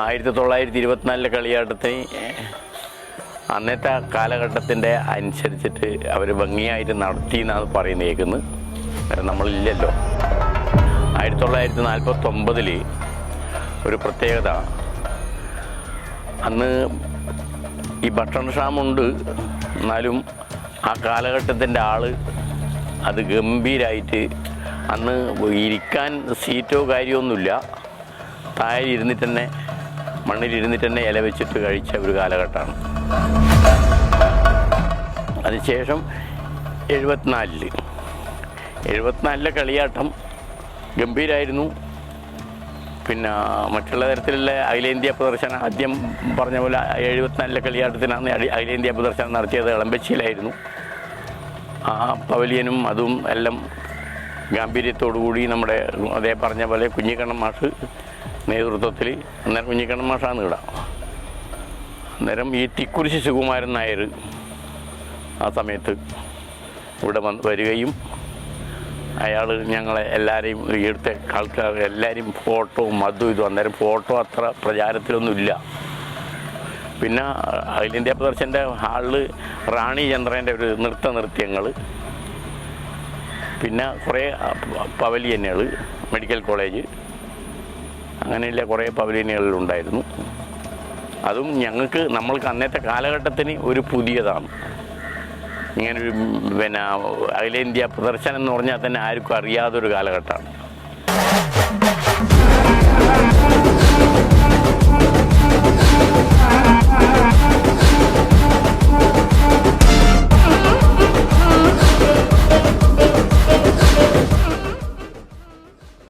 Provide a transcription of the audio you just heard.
ആയിരത്തി തൊള്ളായിരത്തി ഇരുപത്തിനാലിലെ കളിയാട്ടത്തിന് അന്നത്തെ കാലഘട്ടത്തിന്റെ അനുസരിച്ചിട്ട് അവർ ഭംഗിയായിട്ട് നടത്തി എന്നാണ് പറയുന്നത് കേൾക്കുന്നത് കാരണം നമ്മളില്ലല്ലോ. ആയിരത്തി തൊള്ളായിരത്തി നാൽപ്പത്തി ഒമ്പതിൽ ഒരു പ്രത്യേകത. അന്ന് ഈ ഭക്ഷണക്ഷാമുണ്ട് എന്നാലും ആ കാലഘട്ടത്തിന്റെ ആൾ അത് ഗംഭീരമായിട്ട് അന്ന് ഇരിക്കാൻ സീറ്റോ കാര്യമൊന്നുമില്ല. താഴെ ഇരുന്നിട്ട് തന്നെ മണ്ണിലിരുന്നിട്ട് തന്നെ ഇല വെച്ചിട്ട് കഴിച്ച ഒരു കാലഘട്ടമാണ്. അതിനുശേഷം എഴുപത്തിനാലിൽ എഴുപത്തിനാലിലെ കളിയാട്ടം ഗംഭീരായിരുന്നു. പിന്നെ മറ്റുള്ള തരത്തിലുള്ള അഖിലേന്ത്യാ പ്രദർശനം ആദ്യം പറഞ്ഞ പോലെ എഴുപത്തിനാലിലെ കളിയാട്ടത്തിനാണ് അഖി- അഖിലേന്ത്യാ പ്രദർശനം നടത്തിയത്. ഇളമ്പച്ചിയിലായിരുന്നു ആ പവലിയനും അതും എല്ലാം ഗാംഭീര്യത്തോടു കൂടി നമ്മുടെ അതേ പറഞ്ഞ പോലെ കുഞ്ഞിക്കണ്ണൻ മാഷ് നേതൃത്വത്തിൽ അന്നേരം കുഞ്ഞിക്കണ്ണൻ മാഷാണ് ഇടാം അന്നേരം ഈ തിക്കുരിശി സുകുമാരൻ നായർ ആ സമയത്ത് ഇവിടെ വന്ന് വരികയും അയാൾ ഞങ്ങളെ എല്ലാവരെയും എടുത്ത ആൾക്കാർ എല്ലാവരെയും ഫോട്ടോവും അതും ഇതും അന്നേരം ഫോട്ടോ അത്ര പ്രചാരത്തിലൊന്നുമില്ല. പിന്നെ അഖിലേന്ത്യാ പ്രദർശന്റെ ഹാളിൽ റാണി ചന്ദ്രന്റെ ഒരു നൃത്ത നൃത്യങ്ങൾ പിന്നെ കുറേ പവലിയനുകൾ മെഡിക്കൽ കോളേജ് അങ്ങനെയുള്ള കുറേ പവലിയനുകളുണ്ടായിരുന്നു അതും ഞങ്ങൾക്ക് നമ്മൾക്ക് അന്നത്തെ കാലഘട്ടത്തിന് ഒരു പുതിയതാണ്. ഇങ്ങനൊരു പിന്നെ അഖിലേന്ത്യാ പ്രദർശനം എന്ന് പറഞ്ഞാൽ തന്നെ ആർക്കും അറിയാത്തൊരു കാലഘട്ടമാണ്.